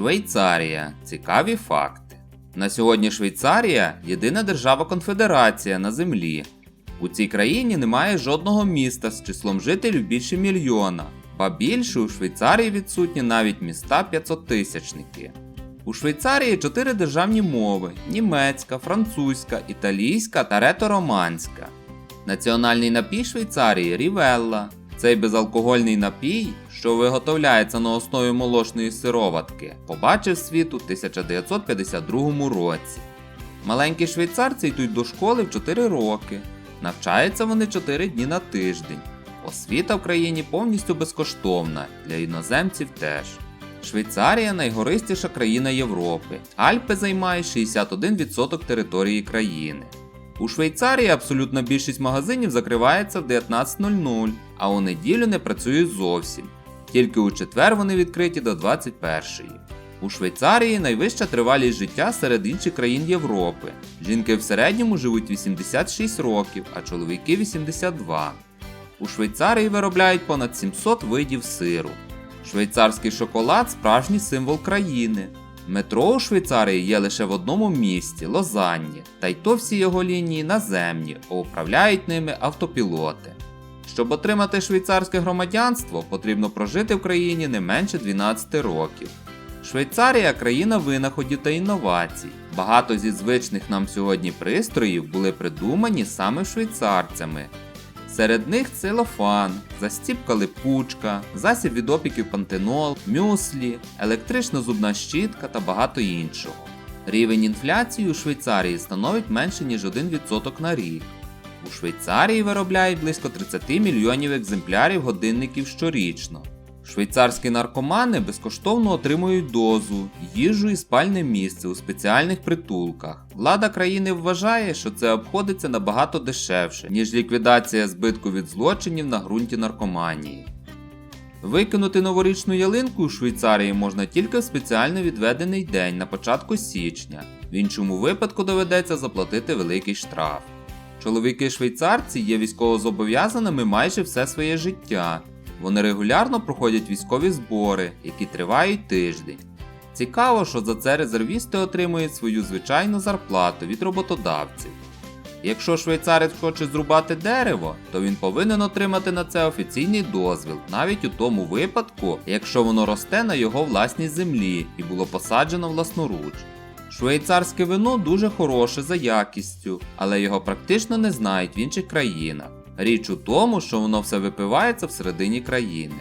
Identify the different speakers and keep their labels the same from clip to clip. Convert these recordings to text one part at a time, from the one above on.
Speaker 1: Швейцарія. Цікаві факти. На сьогодні Швейцарія єдина держава-конфедерація на землі. У цій країні немає жодного міста з числом жителів більше мільйона, ба більше у Швейцарії відсутні навіть міста 500-тисячники. У Швейцарії чотири державні мови: німецька, французька, італійська та ретороманська. Національний напій Швейцарії рівелла. Цей безалкогольний напій, що виготовляється на основі молочної сироватки, побачив світ у 1952 році. Маленькі швейцарці йдуть до школи в 4 роки. Навчаються вони 4 дні на тиждень. Освіта в країні повністю безкоштовна, для іноземців теж. Швейцарія найгористіша країна Європи. Альпи займають 61% території країни. У Швейцарії абсолютна більшість магазинів закривається в 19.00, а у неділю не працюють зовсім. Тільки у четвер вони відкриті до 21.00. У Швейцарії найвища тривалість життя серед інших країн Європи. Жінки в середньому живуть 86 років, а чоловіки 82. У Швейцарії виробляють понад 700 видів сиру. Швейцарський шоколад справжній символ країни. Метро у Швейцарії є лише в одному місті Лозанні, та й то всі його лінії наземні, а управляють ними автопілоти. Щоб отримати швейцарське громадянство, потрібно прожити в країні не менше 12 років. Швейцарія країна винаходів та інновацій. Багато зі звичних нам сьогодні пристроїв були придумані саме швейцарцями. Серед них целофан, застіпка липучка, засіб від опіків пантенол, мюслі, електрична зубна щітка та багато іншого. Рівень інфляції у Швейцарії становить менше ніж 1% на рік. У Швейцарії виробляють близько 30 мільйонів екземплярів годинників щорічно. Швейцарські наркомани безкоштовно отримують дозу, їжу і спальне місце у спеціальних притулках. Влада країни вважає, що це обходиться набагато дешевше, ніж ліквідація збитку від злочинів на ґрунті наркоманії. Викинути новорічну ялинку у Швейцарії можна тільки в спеціально відведений день на початку січня, в іншому випадку доведеться заплатити великий штраф. Чоловіки швейцарці є військовозобов'язаними майже все своє життя. Вони регулярно проходять військові збори, які тривають тиждень. Цікаво, що за це резервісти отримують свою звичайну зарплату від роботодавців. Якщо швейцарець хоче зрубати дерево, то він повинен отримати на це офіційний дозвіл, навіть у тому випадку, якщо воно росте на його власній землі і було посаджено власноруч. Швейцарське вино дуже хороше за якістю, але його практично не знають в інших країнах. Річ у тому, що воно все випивається всередині країни.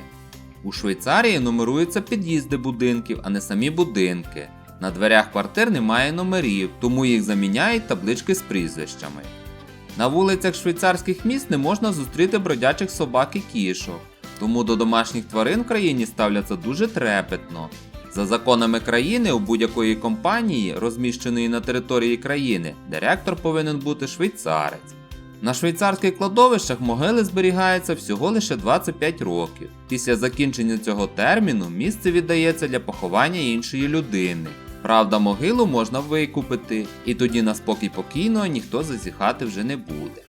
Speaker 1: У Швейцарії нумеруються під'їзди будинків, а не самі будинки. На дверях квартир немає номерів, тому їх заміняють таблички з прізвищами. На вулицях швейцарських міст не можна зустріти бродячих собак і кішок, тому до домашніх тварин в країні ставляться дуже трепетно. За законами країни у будь-якої компанії, розміщеної на території країни, директор повинен бути швейцарець. На швейцарських кладовищах могили зберігаються всього лише 25 років. Після закінчення цього терміну місце віддається для поховання іншої людини. Правда, могилу можна викупити, і тоді на спокій покійного ніхто зазіхати вже не буде.